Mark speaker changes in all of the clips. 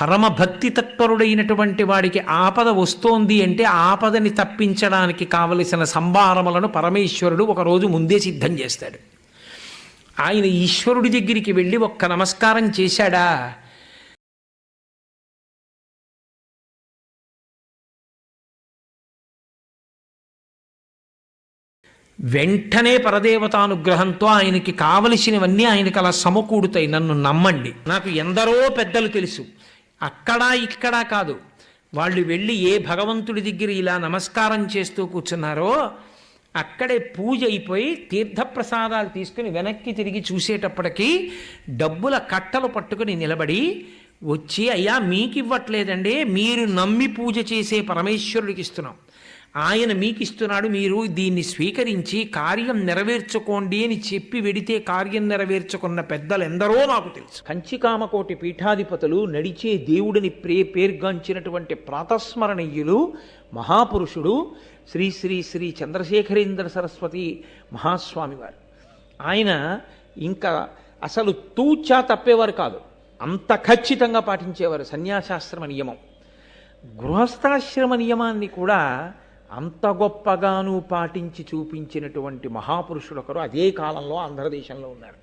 Speaker 1: పరమభక్తి తత్పరుడైనటువంటి వాడికి ఆపద వస్తోంది అంటే ఆపదని తప్పించడానికి కావలసిన సంభారములను పరమేశ్వరుడు ఒకరోజు ముందే సిద్ధం చేస్తాడు. ఆయన ఈశ్వరుడి దగ్గరికి వెళ్ళి ఒక్క నమస్కారం చేశాడా? వెంటనే పరదేవతానుగ్రహంతో ఆయనకి కావలసినవన్నీ ఆయనకి అలా సమకూడుతాయి నన్ను నమ్మండి. నాకు ఎందరో పెద్దలు తెలుసు. అక్కడా ఇక్కడా కాదు. వాళ్ళు వెళ్ళి ఏ భగవంతుడి దగ్గర ఇలా నమస్కారం చేస్తూ కూర్చున్నారో అక్కడే పూజ అయిపోయి తీర్థప్రసాదాలు తీసుకుని వెనక్కి తిరిగి చూసేటప్పటికీ డబ్బుల కట్టలు పట్టుకుని నిలబడి వచ్చి అయ్యా మీకు ఇవ్వట్లేదండి మీరు నమ్మి పూజ చేసే పరమేశ్వరుడికి ఇస్తున్నాం. ఆయన మీకు ఇస్తున్నాడు మీరు దీన్ని స్వీకరించి కార్యం నెరవేర్చుకోండి అని చెప్పి వెడితే కార్యం నెరవేర్చుకున్న పెద్దలు ఎందరో నాకు తెలుసు. కంచికామకోటి పీఠాధిపతులు నడిచే దేవుడిని ప్రే పేర్గాంచినటువంటి ప్రాతస్మరణీయులు మహాపురుషుడు శ్రీ శ్రీ శ్రీ చంద్రశేఖరేంద్ర సరస్వతి మహాస్వామి వారు ఆయన ఇంకా అసలు తూచా తప్పేవారు కాదు అంత ఖచ్చితంగా పాటించేవారు సన్యాసాశ్రమ నియమం. గృహస్థాశ్రమ నియమాన్ని కూడా అంత గొప్పగాను పాటించి చూపించినటువంటి మహాపురుషుడు ఒకరు అదే కాలంలో ఆంధ్రదేశంలో ఉన్నారు.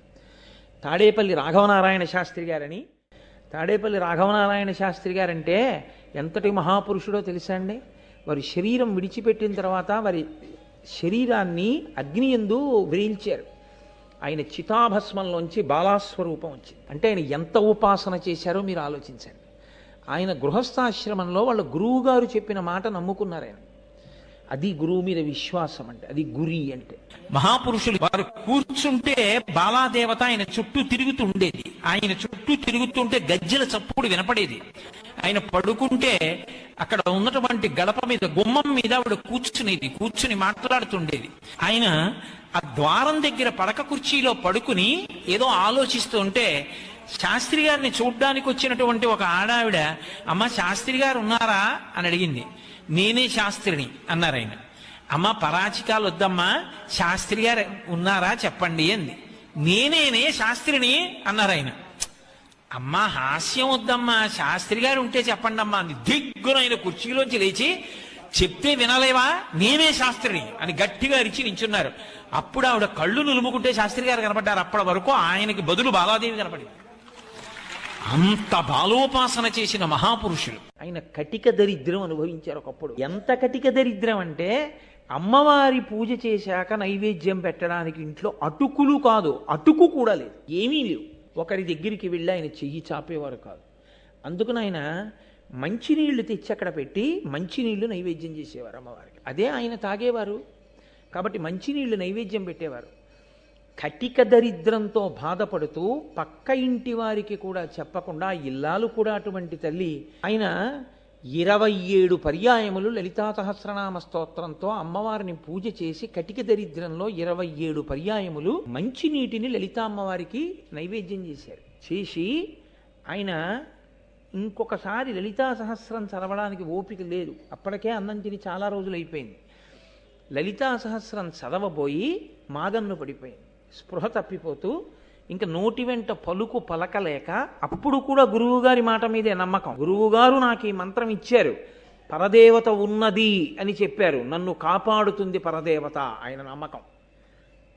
Speaker 1: తాడేపల్లి రాఘవనారాయణ శాస్త్రి గారని. తాడేపల్లి రాఘవనారాయణ శాస్త్రి గారంటే ఎంతటి మహాపురుషుడో తెలుసా అండి? వారి శరీరం విడిచిపెట్టిన తర్వాత వారి శరీరాన్ని అగ్ని ఎందు వ్రీల్చారు. ఆయన చితాభస్మంలోంచి బాలాస్వరూపం వచ్చింది. అంటే ఆయన ఎంత ఉపాసన చేశారో మీరు ఆలోచించండి. ఆయన గృహస్థాశ్రమంలో వాళ్ళ గురువు గారు చెప్పిన మాట నమ్ముకున్నారు ఆయన అది గురువు మీద విశ్వాసం అంటే అది గురి అంటే.
Speaker 2: మహాపురుషులు వారు కూర్చుంటే బాలాదేవత ఆయన చుట్టూ తిరుగుతూ ఉండేది ఆయన చుట్టూ తిరుగుతుంటే గజ్జెల చప్పుడు వినపడేది. ఆయన పడుకుంటే అక్కడ ఉన్నటువంటి గడప మీద గుమ్మం మీద ఆవిడ కూర్చునేది కూర్చుని మాట్లాడుతుండేది. ఆయన ఆ ద్వారం దగ్గర పడక కుర్చీలో పడుకుని ఏదో ఆలోచిస్తూ ఉంటే శాస్త్రి గారిని చూడ్డానికి వచ్చినటువంటి ఒక ఆడావిడ అమ్మ శాస్త్రి గారు ఉన్నారా? అని అడిగింది. నేనే శాస్త్రిని అన్నారు ఆయన. అమ్మ పరాచికాలు వద్దమ్మా శాస్త్రి గారు ఉన్నారా చెప్పండి అంది. నేనేనే శాస్త్రిని అన్నారు ఆయన. అమ్మా హాస్యం వద్దమ్మా శాస్త్రి గారు ఉంటే చెప్పండి అమ్మా అంది. ఆయన కుర్చీలోంచి లేచి చెప్తే వినలేవా? నేనే శాస్త్రిని అని గట్టిగా అరిచి నించున్నారు. అప్పుడు ఆవిడ కళ్ళు నులుముకుంటే శాస్త్రి గారు కనపడ్డారు. అప్పటి వరకు ఆయనకి బదులు బాలాదేవి కనపడింది. అంత బాలోపాసన చేసిన మహాపురుషులు.
Speaker 1: ఆయన కటిక దరిద్రం అనుభవించారు ఒకప్పుడు. ఎంత కటిక దరిద్రం అంటే అమ్మవారి పూజ చేశాక నైవేద్యం పెట్టడానికి ఇంట్లో అటుకులు కాదు అటుకు కూడా లేదు. ఏమీ లేవు. ఒకరి దగ్గరికి వెళ్ళి ఆయన చెయ్యి చాపేవారు కాదు. అందుకని ఆయన మంచినీళ్ళు తెచ్చి అక్కడ పెట్టి మంచినీళ్ళు నైవేద్యం చేసేవారు అమ్మవారికి. అదే ఆయన తాగేవారు. కాబట్టి మంచినీళ్ళు నైవేద్యం పెట్టేవారు. కటిక దరిద్రంతో బాధపడుతూ పక్క ఇంటి వారికి కూడా చెప్పకుండా ఇల్లాలు కూడా అటువంటి తల్లి. ఆయన ఇరవై ఏడు పర్యాయములు లలితా సహస్రనామ స్తోత్రంతో అమ్మవారిని పూజ చేసి కటిక దరిద్రంలో ఇరవై ఏడు పర్యాయములు మంచి నీటిని లలితా అమ్మవారికి నైవేద్యం చేశారు. చేసి ఆయన ఇంకొకసారి లలితా సహస్రం చదవడానికి ఓపిక లేదు. అప్పటికే అన్నం తిని చాలా రోజులు అయిపోయింది. లలితా సహస్రం చదవబోయి మాగన్ను పడిపోయింది. స్పృహ తప్పిపోతూ ఇంకా నోటి వెంట పలుకు పలకలేక అప్పుడు కూడా గురువుగారి మాట మీదే నమ్మకం. గురువుగారు నాకు ఈ మంత్రం ఇచ్చారు. పరదేవత ఉన్నది అని చెప్పారు. నన్ను కాపాడుతుంది పరదేవత ఆయన నమ్మకం.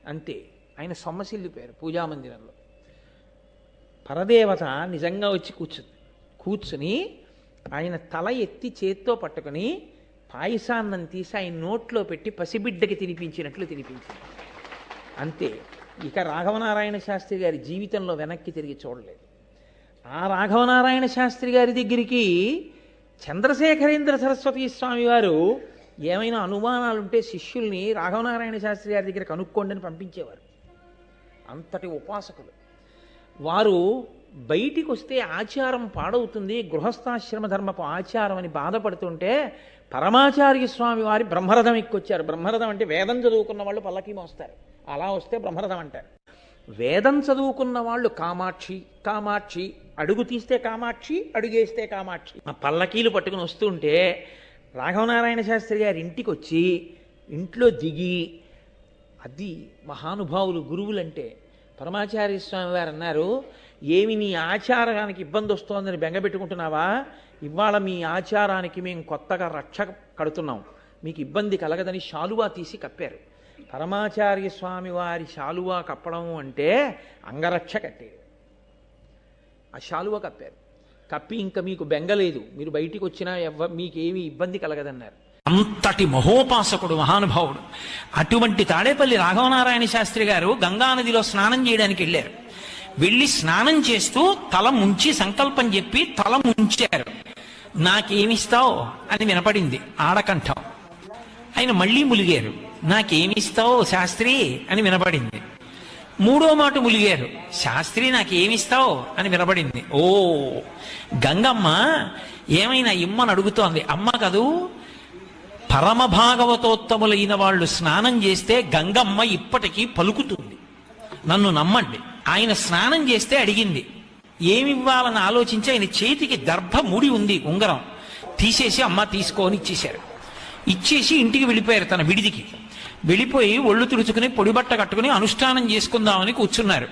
Speaker 1: అంతే. ఆయన సొమ్మసిల్లిపోయారు పూజామందిరంలో పరదేవత నిజంగా వచ్చి కూర్చుంది. కూర్చుని ఆయన తల ఎత్తి చేత్తో పట్టుకుని పాయసాన్నం తీసి ఆయన నోట్లో పెట్టి పసిబిడ్డకి తినిపించినట్లు తినిపించింది. అంతే. ఇక రాఘవనారాయణ శాస్త్రి గారి జీవితంలో వెనక్కి తిరిగి చూడలేదు. ఆ రాఘవనారాయణ శాస్త్రి గారి దగ్గరికి చంద్రశేఖరేంద్ర సరస్వతి స్వామి వారు ఏమైనా అనుమానాలుంటే శిష్యుల్ని రాఘవనారాయణ శాస్త్రి గారి దగ్గర కనుక్కోండి అని పంపించేవారు. అంతటి ఉపాసకులు. వారు బయటికి వస్తే ఆచారం పాడవుతుంది గృహస్థాశ్రమ ధర్మపు ఆచారం అని బాధపడుతుంటే పరమాచార్య స్వామి వారి బ్రహ్మరథం ఎక్కొచ్చారు. బ్రహ్మరథం అంటే వేదం చదువుకున్న వాళ్ళు పల్లకి మోస్తారు. అలా వస్తే బ్రహ్మరథం అంటారు. వేదం చదువుకున్న వాళ్ళు కామాక్షి కామాక్షి అడుగు తీస్తే కామాక్షి అడుగేస్తే కామాక్షి. ఆ పల్లకీలు పట్టుకుని వస్తుంటే రాఘవనారాయణ శాస్త్రి గారి ఇంటికి వచ్చి ఇంట్లో దిగి అది మహానుభావులు గురువులంటే పరమాచార్య స్వామి వారు అన్నారు ఏమి నీ ఆచారానికి ఇబ్బంది వస్తోందని బెంగపెట్టుకుంటున్నావా ఇవాళ మీ ఆచారానికి మేము కొత్తగా రక్ష కడుతున్నాం. మీకు ఇబ్బంది కలగదని శాలువా తీసి కప్పారు. పరమాచార్య స్వామి వారి శాలువా కప్పడం అంటే అంగరక్ష కట్టేది. ఆ శాలువా కప్పారు. కప్పి ఇంకా మీకు బెంగలేదు మీరు బయటికి వచ్చినా ఎవ మీకేమీ ఇబ్బంది కలగదన్నారు.
Speaker 2: అంతటి మహోపాసకుడు మహానుభావుడు. అటువంటి తాడేపల్లి రాఘవనారాయణ శాస్త్రి గారు గంగానదిలో స్నానం చేయడానికి వెళ్ళారు. వెళ్ళి స్నానం చేస్తూ తల ముంచి సంకల్పం చెప్పి తల ముంచారు. నాకేమిస్తావు అని వినపడింది ఆడకంఠం. ఆయన మళ్ళీ ములిగారు. నాకేమిస్తావు శాస్త్రి అని వినపడింది మూడో మాట ములిగారు. శాస్త్రి నాకేమిస్తావు అని వినబడింది. ఓ గంగమ్మ ఏమైనా ఇమ్మని అడుగుతోంది. అమ్మ కదూ పరమ భాగవతోత్తములైన వాళ్ళు స్నానం చేస్తే గంగమ్మ ఇప్పటికీ పలుకుతుంది. నన్ను నమ్మండి. ఆయన స్నానం చేస్తే అడిగింది. ఏమివ్వాలని ఆలోచించి ఆయన చేతికి దర్భ ముడి ఉంది ఉంగరం. తీసేసి అమ్మ తీసుకోని ఇచ్చేశారు ఇచ్చేసి ఇంటికి వెళ్ళిపోయారు తన విడిదికి. వెళ్ళిపోయి ఒళ్ళు తుడుచుకుని పొడిబట్ట కట్టుకుని అనుష్ఠానం చేసుకుందామని కూర్చున్నారు.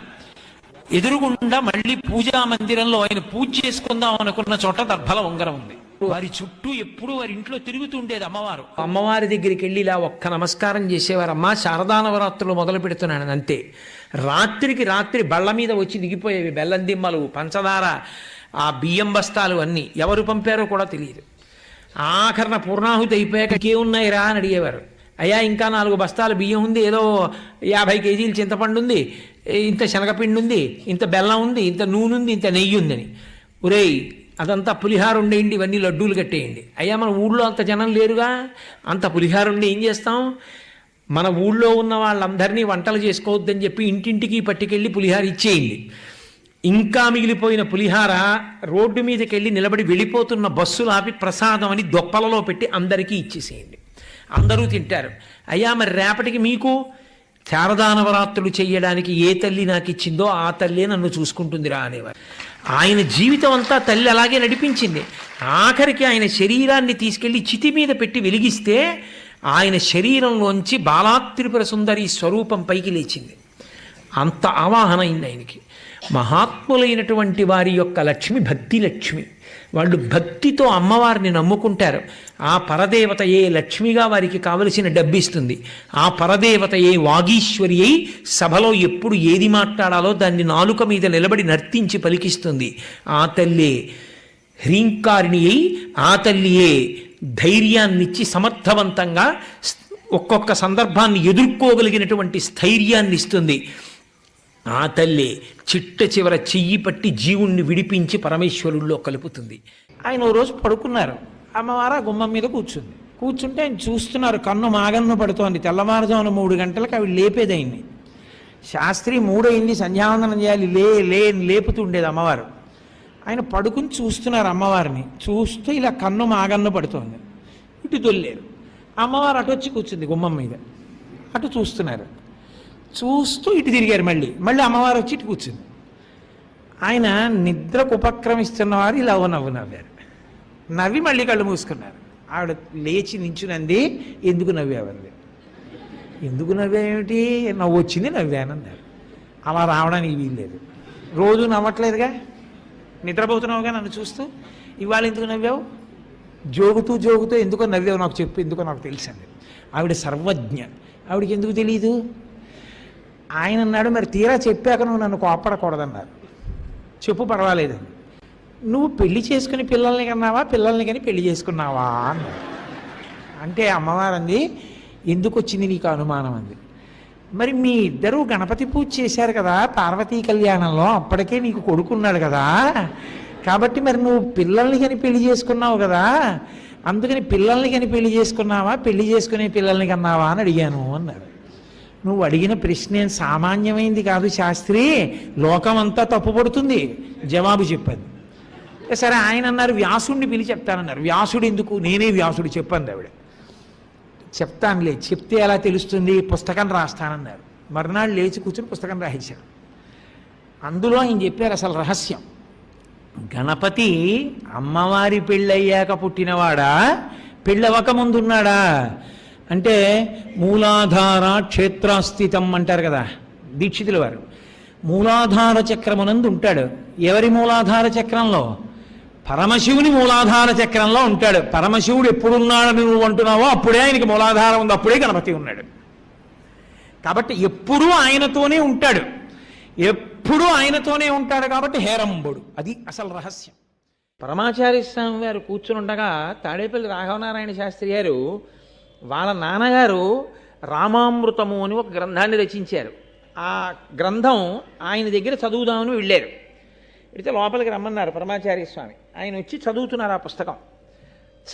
Speaker 2: ఎదురుగుండా మళ్ళీ పూజా మందిరంలో ఆయన పూజ చేసుకుందాం అనుకున్న చోట దర్భల ఉంగరం ఉంది. వారి చుట్టూ ఎప్పుడూ వారి ఇంట్లో తిరుగుతుండేది అమ్మవారు.
Speaker 1: అమ్మవారి దగ్గరికి వెళ్ళి ఇలా ఒక్క నమస్కారం చేసేవారు అమ్మ శారదా నవరాత్రులు మొదలు పెడుతున్నాను అంతే. రాత్రికి రాత్రి బళ్ళ మీద వచ్చి దిగిపోయేవి బెల్లం దిమ్మలు పంచదార ఆ బియ్యం బస్తాలు అన్నీ. ఎవరు పంపారో కూడా తెలియదు. ఆఖరణ పూర్ణాహుతి అయిపోయాక ఇంకేమున్నాయిరా అని అడిగేవారు. అయ్యా ఇంకా నాలుగు బస్తాలు బియ్యం ఉంది ఏదో యాభై కేజీలు చింతపండు ఉంది ఇంత శనగపిండి ఉంది ఇంత బెల్లం ఉంది ఇంత నూనె ఉంది ఇంత నెయ్యి ఉందని. ఒరేయ్ అదంతా పులిహార ఉండేయండి ఇవన్నీ లడ్డూలు కట్టేయండి. అయ్యా మన ఊళ్ళో అంత జనం లేరుగా? అంత పులిహార ఉండి ఏం చేస్తాం? మన ఊళ్ళో ఉన్న వాళ్ళందరినీ వంటలు చేసుకోవద్దని చెప్పి ఇంటింటికి పట్టుకెళ్ళి పులిహార ఇచ్చేయండి. ఇంకా మిగిలిపోయిన పులిహార రోడ్డు మీదకి వెళ్ళి నిలబడి వెళ్ళిపోతున్న బస్సులు ఆపి ప్రసాదం అని దొప్పలలో పెట్టి అందరికీ ఇచ్చేసేయండి. అందరూ తింటారు. అయ్యా మరి రేపటికి మీకు శారదానవరాత్రులు చేయడానికి ఏ తల్లి నాకు ఇచ్చిందో ఆ తల్లే నన్ను చూసుకుంటుందిరా అనేవారు. ఆయన జీవితం అంతా తల్లి అలాగే నడిపించింది. ఆఖరికి ఆయన శరీరాన్ని తీసుకెళ్ళి చితి మీద పెట్టి వెలిగిస్తే ఆయన శరీరంలోంచి బాలాత్రిపుర సుందరి స్వరూపం పైకి లేచింది. అంత ఆవాహన అయింది ఆయనకి. మహాత్ములైనటువంటి వారి యొక్క లక్ష్మి భక్తి లక్ష్మి. వాళ్ళు భక్తితో అమ్మవారిని నమ్ముకుంటారు. ఆ పరదేవత ఏ లక్ష్మిగా వారికి కావలసిన డబ్బిస్తుంది. ఆ పరదేవత ఏ వాగీశ్వరి అయి సభలో ఎప్పుడు ఏది మాట్లాడాలో దాన్ని నాలుక మీద నిలబడి నర్తించి పలికిస్తుంది. ఆ తల్లే హ్రీంకారిణి అయి ఆ తల్లియే ధైర్యాన్నిచ్చి సమర్థవంతంగా ఒక్కొక్క సందర్భాన్ని ఎదుర్కోగలిగినటువంటి స్థైర్యాన్ని ఇస్తుంది ఆ తల్లి చిట్ట చివర చెయ్యి పట్టి జీవుణ్ణి విడిపించి పరమేశ్వరుల్లో కలుపుతుంది. ఆయన ఓ రోజు పడుకున్నారు. అమ్మవారు ఆ గుమ్మం మీద కూర్చుంది. కూర్చుంటే ఆయన చూస్తున్నారు కన్ను మాగన్ను పడుతోంది. తెల్లవారుజామున మూడు గంటలకు అవి లేపేది ఆయన్ని శాస్త్రి మూడైంది సంధ్యావందనం చేయాలి లే లే అని లేపుతుండేది అమ్మవారు. ఆయన పడుకుని చూస్తున్నారు అమ్మవారిని. చూస్తూ ఇలా కన్ను మాగన్ను పడుతోంది. ఇటు దొల్లేరు అమ్మవారు అటు వచ్చి కూర్చుంది గుమ్మం మీద. అటు చూస్తున్నారు. చూస్తూ ఇటు తిరిగారు మళ్ళీ. మళ్ళీ అమ్మవారు వచ్చి ఇటు కూర్చుంది. ఆయన నిద్రకు ఉపక్రమిస్తున్నవారు ఇలా నవ్వు నవ్వారు. నవ్వి మళ్ళీ కళ్ళు మూసుకున్నారు. ఆవిడ లేచి నించునంది ఎందుకు నవ్వావంది ఎందుకు నవ్వేమిటి నవ్వు వచ్చింది నవ్వానన్నారు అలా రావడానికి వీల్లేదు. రోజు నవ్వట్లేదుగా? నిద్రపోతున్నావుగా నన్ను చూస్తూ? ఇవాళ ఎందుకు నవ్వావు? జోగుతూ జోగుతూ ఎందుకో నవ్వావు నాకు చెప్పు ఎందుకో నాకు తెలిసింది. ఆవిడ సర్వజ్ఞ. ఆవిడకి ఎందుకు తెలియదు ఆయన అన్నాడు మరి తీరా చెప్పాక నువ్వు నన్ను కోపడకూడదన్నారు చెప్పు పర్వాలేదండి నువ్వు పెళ్ళి చేసుకుని పిల్లల్ని కన్నావా పిల్లల్ని కానీ పెళ్ళి చేసుకున్నావా? అన్నాడు. అంటే అమ్మవారు అంది ఎందుకు వచ్చింది నీకు అనుమానం అంది? మరి మీ ఇద్దరు గణపతి పూజ చేశారు కదా పార్వతీ కళ్యాణంలో అప్పటికే నీకు కొడుకున్నాడు కదా. కాబట్టి మరి నువ్వు పిల్లల్ని కానీ పెళ్ళి చేసుకున్నావు కదా. అందుకని పిల్లల్ని కానీ పెళ్ళి చేసుకున్నావా పెళ్ళి చేసుకునే పిల్లల్ని కన్నావా? అని అడిగాను అన్నాడు. నువ్వు అడిగిన ప్రశ్న ఏం సామాన్యమైంది కాదు శాస్త్రి. లోకమంతా తప్పుపడుతుంది. జవాబు చెప్పాను సరే ఆయన అన్నారు వ్యాసుడిని పిలిచి చెప్తానన్నారు. వ్యాసుడు ఎందుకు? నేనే వ్యాసుడు చెప్పాను ఆవిడ. చెప్తానులే చెప్తే ఎలా తెలుస్తుంది? పుస్తకం రాస్తానన్నారు. మర్నాడు లేచి కూర్చుని పుస్తకం రాయించారు అందులో ఆయన చెప్పారు అసలు రహస్యం. గణపతి అమ్మవారి పెళ్ళయ్యాక పుట్టినవాడా? పెళ్ళవక ముందున్నాడా అంటే మూలాధార క్షేత్రాస్థితం అంటారు కదా దీక్షితుల వారు. మూలాధార చక్రమునందు ఉంటాడు. ఎవరి మూలాధార చక్రంలో? పరమశివుని మూలాధార చక్రంలో ఉంటాడు. పరమశివుడు ఎప్పుడున్నాడని నువ్వు అంటున్నావో అప్పుడే ఆయనకి మూలాధారం ఉంది అప్పుడే గణపతి ఉన్నాడు. కాబట్టి ఎప్పుడూ ఆయనతోనే ఉంటాడు. ఎప్పుడూ ఆయనతోనే ఉంటాడు కాబట్టి హేరంబుడు. అది అసలు రహస్యం. పరమాచార్య స్వామి వారు కూర్చుని ఉండగా తాడేపల్లి రాఘవనారాయణ శాస్త్రి గారు వాళ్ళ నాన్నగారు రామామృతము అని ఒక గ్రంథాన్ని రచించారు. ఆ గ్రంథం ఆయన దగ్గర చదువుదామని వెళ్ళారు. వెళితే లోపలికి రమ్మన్నారు పరమాచార్య స్వామి. ఆయన వచ్చి చదువుతున్నారు ఆ పుస్తకం.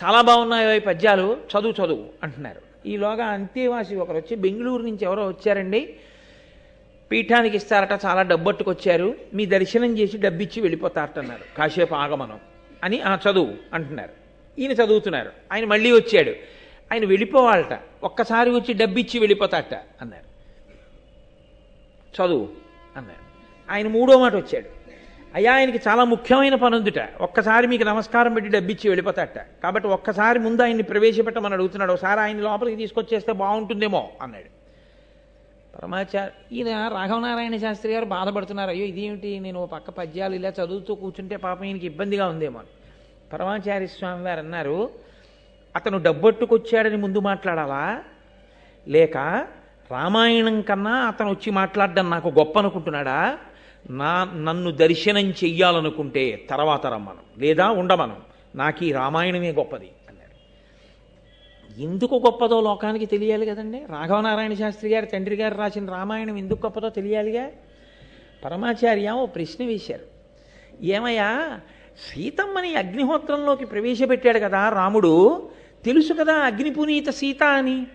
Speaker 1: చాలా బాగున్నాయో ఈ పద్యాలు చదువు చదువు అంటున్నారు. ఈలోగా అంతేవాసి ఒకరు వచ్చి బెంగళూరు నుంచి ఎవరో వచ్చారండి. పీఠానికి ఇస్తారట చాలా డబ్బట్టుకొచ్చారు. మీ దర్శనం చేసి డబ్బిచ్చి వెళ్ళిపోతారట అన్నారు. కాసేపు ఆగమనం అని ఆ చదువు అంటున్నారు. ఈయన చదువుతున్నారు. ఆయన మళ్ళీ వచ్చాడు. ఆయన వెళ్ళిపోవాలట. ఒక్కసారి వచ్చి డబ్బిచ్చి వెళ్ళిపోతాట అన్నారు. చదువు అన్నారు. ఆయన మూడో మాట వచ్చాడు. అయ్యా ఆయనకి చాలా ముఖ్యమైన పని ఉందిట ఒక్కసారి మీకు నమస్కారం పెట్టి డబ్బిచ్చి వెళ్ళిపోతాట. కాబట్టి ఒక్కసారి ముందు ఆయన్ని ప్రవేశపెట్టమని అడుగుతున్నాడు. ఒకసారి ఆయన లోపలికి తీసుకొచ్చేస్తే బాగుంటుందేమో అన్నాడు. పరమాచార్య ఈయన రాఘవనారాయణ శాస్త్రి గారు బాధపడుతున్నారు. అయ్యో ఇదేమిటి? నేను ఓ పక్క పద్యాలు ఇలా చదువుతూ కూర్చుంటే పాపం ఈయనకి ఇబ్బందిగా ఉందేమో పరమాచారి పరమాచార్య స్వామి వారు అన్నారు అతను డబ్బట్టుకొచ్చాడని ముందు మాట్లాడాలా? లేక రామాయణం కన్నా అతను వచ్చి మాట్లాడడం నాకు గొప్ప అనుకుంటున్నాడా నా నన్ను దర్శనం చెయ్యాలనుకుంటే తర్వాత రమ్మను. లేదా ఉండమను. నాకు ఈ రామాయణమే గొప్పది అన్నాడు. ఎందుకు గొప్పదో లోకానికి తెలియాలి కదండి? రాఘవనారాయణ శాస్త్రి గారు తండ్రి గారు రాసిన రామాయణం ఎందుకు గొప్పదో తెలియాలిగా? పరమాచార్య ఓ ప్రశ్న వేశారు. ఏమయ్యా సీతమ్మని అగ్నిహోత్రంలోకి ప్రవేశపెట్టాడు కదా రాముడు తెలుసు కదా అగ్నిపునీత సీత అని.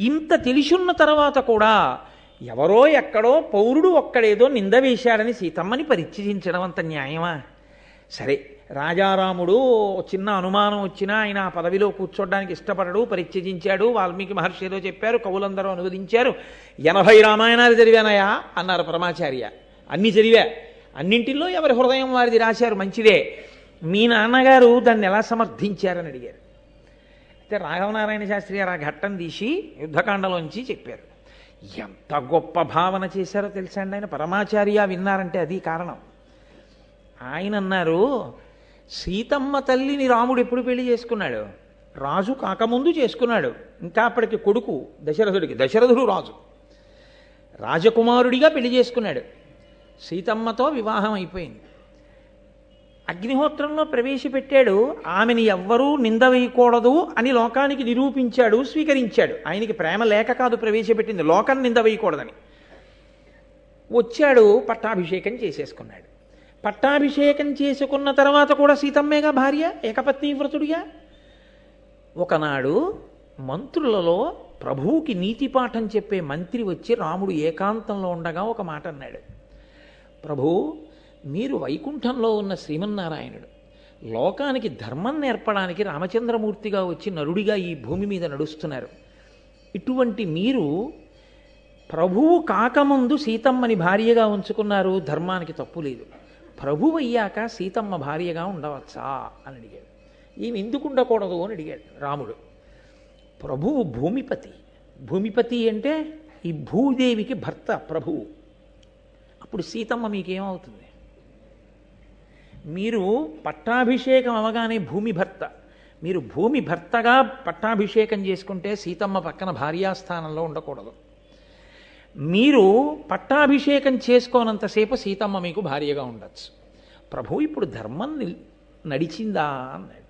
Speaker 1: ఇంత తెలిసున్న తర్వాత కూడా ఎవరో ఎక్కడో పౌరుడు ఒక్కడేదో నింద వేశాడని సీతమ్మని పరిచయించడం అంత న్యాయమా? సరే రాజారాముడు చిన్న అనుమానం వచ్చినా ఆయన ఆ పదవిలో కూర్చోడానికి ఇష్టపడడు పరిత్యజించాడు వాల్మీకి మహర్షి ఏదో చెప్పారు కవులందరూ అనువదించారు. ఎనభై రామాయణాలు చదివానయా అన్నారు పరమాచార్య. అన్నీ చదివా? అన్నింటిలో ఎవరి హృదయం వారిది రాశారు మంచిదే. మీ నాన్నగారు దాన్ని ఎలా సమర్థించారని అడిగారు. అయితే రాఘవనారాయణ శాస్త్రి గారు ఆ ఘట్టం తీసి యుద్ధకాండలోంచి చెప్పారు. ఎంత గొప్ప భావన చేశారో తెలుసా అండి ఆయన? పరమాచార్య విన్నారంటే అది కారణం. ఆయన అన్నారు సీతమ్మ తల్లిని రాముడు ఎప్పుడు పెళ్ళి చేసుకున్నాడు? రాజు కాకముందు చేసుకున్నాడు. ఇంకా అప్పటికి కొడుకు దశరథుడికి దశరథుడు రాజు. రాజకుమారుడిగా పెళ్ళి చేసుకున్నాడు. సీతమ్మతో వివాహం అయిపోయింది. అగ్నిహోత్రంలో ప్రవేశపెట్టాడు. ఆమెని ఎవ్వరూ నింద వేయకూడదు అని లోకానికి నిరూపించాడు స్వీకరించాడు. ఆయనకి ప్రేమ లేక కాదు ప్రవేశపెట్టింది. లోకం నింద వేయకూడదని వచ్చాడు పట్టాభిషేకం చేసేసుకున్నాడు. పట్టాభిషేకం చేసుకున్న తర్వాత కూడా సీతమ్మేగా భార్య ఏకపత్ని వ్రతుడిగా ఒకనాడు మంత్రులలో ప్రభువుకి నీతి పాఠం చెప్పే మంత్రి వచ్చి రాముడు ఏకాంతంలో ఉండగా ఒక మాట అన్నాడు. ప్రభు మీరు వైకుంఠంలో ఉన్న శ్రీమన్నారాయణుడు. లోకానికి ధర్మం నేర్పడానికి రామచంద్రమూర్తిగా వచ్చి నరుడిగా ఈ భూమి మీద నడుస్తున్నారు. ఇటువంటి మీరు ప్రభువు కాకముందు సీతమ్మని భార్యగా ఉంచుకున్నారు ధర్మానికి తప్పు లేదు. ప్రభువు అయ్యాక సీతమ్మ భార్యగా ఉండవచ్చా అని అడిగాడు. ఈమె ఎందుకు ఉండకూడదు అని అడిగాడు రాముడు. ప్రభువు భూమిపతి. భూమిపతి అంటే ఈ భూదేవికి భర్త ప్రభువు. అప్పుడు సీతమ్మ మీకేమవుతుంది? మీరు పట్టాభిషేకం అవగానే భూమి భర్త. మీరు భూమి భర్తగా పట్టాభిషేకం చేసుకుంటే సీతమ్మ పక్కన భార్యాస్థానంలో ఉండకూడదు. మీరు పట్టాభిషేకం చేసుకోనంతసేపు సీతమ్మ మీకు భార్యగా ఉండొచ్చు. ప్రభు ఇప్పుడు ధర్మం నడిచిందా అన్నాడు.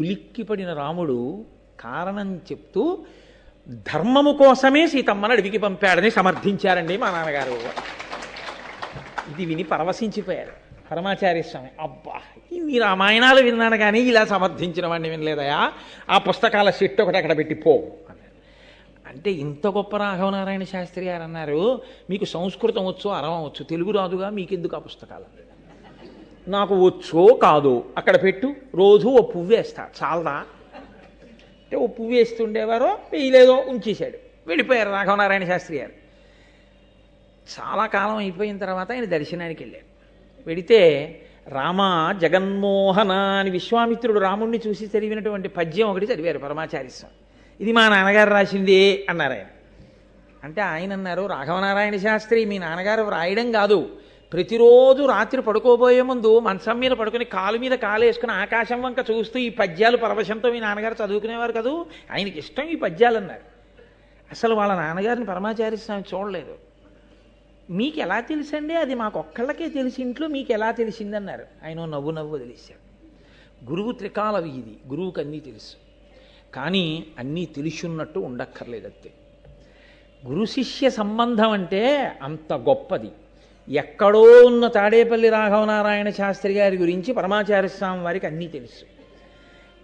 Speaker 1: ఉలిక్కిపడిన రాముడు కారణం చెప్తూ ధర్మము కోసమే సీతమ్మను అడవికి పంపాడని సమర్థించారండి మా నాన్నగారు. ఇది విని పరవశించిపోయారు. పరమాచార్య స్వామి అబ్బా ఇన్ని రామాయణాలు విన్నాను కానీ ఇలా సమర్థించిన వాడిని వినలేదయా? ఆ పుస్తకాల సెట్ ఒకటి అక్కడ పెట్టి పో. అంటే ఇంత గొప్ప రాఘవనారాయణ శాస్త్రి గారు అన్నారు మీకు సంస్కృతం వచ్చు అరవం వచ్చు తెలుగు రాదుగా మీకెందుకు ఆ పుస్తకాలు? నాకు వచ్చో కాదో. అక్కడ పెట్టు రోజు ఓ పువ్వు వేస్తా చాలదా? అంటే ఓ పువ్వు వేస్తుండేవారో వేయలేదో ఉంచేశాడు. వెళ్ళిపోయారు రాఘవనారాయణ శాస్త్రి గారు. చాలా కాలం అయిపోయిన తర్వాత ఆయన దర్శనానికి వెళ్ళారు. వెడితే రామ జగన్మోహన అని విశ్వామిత్రుడు రాముణ్ణి చూసి చదివినటువంటి పద్యం ఒకటి చదివారు పరమాచార్యస్వామి ఇది మా నాన్నగారు రాసింది అన్నారు ఆయన. అంటే ఆయన అన్నారు రాఘవనారాయణ శాస్త్రి మీ నాన్నగారు వ్రాయడం కాదు. ప్రతిరోజు రాత్రి పడుకోబోయే ముందు మంచం మీద పడుకుని కాలు మీద కాలు వేసుకుని ఆకాశం వంక చూస్తూ ఈ పద్యాలు పరవశంతో మీ నాన్నగారు చదువుకునేవారు కదూ? ఆయనకి ఇష్టం ఈ పద్యాలు అన్నారు. అసలు వాళ్ళ నాన్నగారిని పరమాచార్య స్వామి చూడలేదు. మీకు ఎలా తెలుసండి? అది మాకు ఒక్కళ్ళకే తెలిసి ఇంట్లో మీకు ఎలా తెలిసిందన్నారు. ఆయన నవ్వు నవ్వు తెలిసారు గురువు త్రికాల వీధి గురువుకి అన్నీ తెలుసు. కానీ అన్నీ తెలిసున్నట్టు ఉండక్కర్లేదు అంతే. గురు శిష్య సంబంధం అంటే అంత గొప్పది. ఎక్కడో ఉన్న తాడేపల్లి రాఘవనారాయణ శాస్త్రి గారి గురించి పరమాచార్య స్వామి వారికి అన్నీ తెలుసు.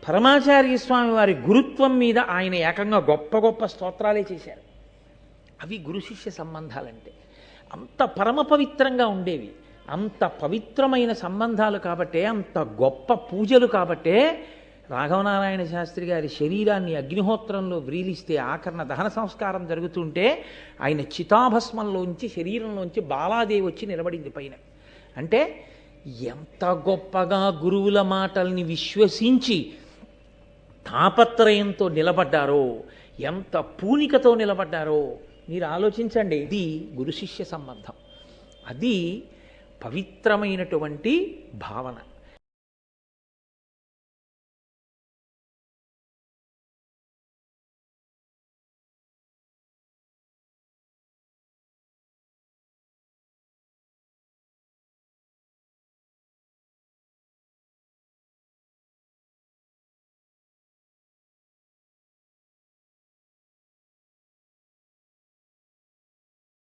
Speaker 1: పరమాచార్య స్వామి వారి గురుత్వం మీద ఆయన ఏకంగా గొప్ప గొప్ప స్తోత్రాలే చేశారు. అవి గురు శిష్య సంబంధాలంటే. అంత పరమ పవిత్రంగా ఉండేవి. అంత పవిత్రమైన సంబంధాలు కాబట్టే అంత గొప్ప పూజలు కాబట్టే రాఘవనారాయణ శాస్త్రి గారి శరీరాన్ని అగ్నిహోత్రంలో వ్రీలిస్తే ఆకరణ దహన సంస్కారం జరుగుతుంటే ఆయన చితాభస్మంలోంచి శరీరంలోంచి బాలాదేవి వచ్చి నిలబడింది పైన. అంటే ఎంత గొప్పగా గురువుల మాటల్ని విశ్వసించి తాపత్రయంతో నిలబడ్డారో ఎంత పూనికతో నిలబడ్డారో మీరు ఆలోచించండి ఇది గురు శిష్య సంబంధం. అది పవిత్రమైనటువంటి భావన.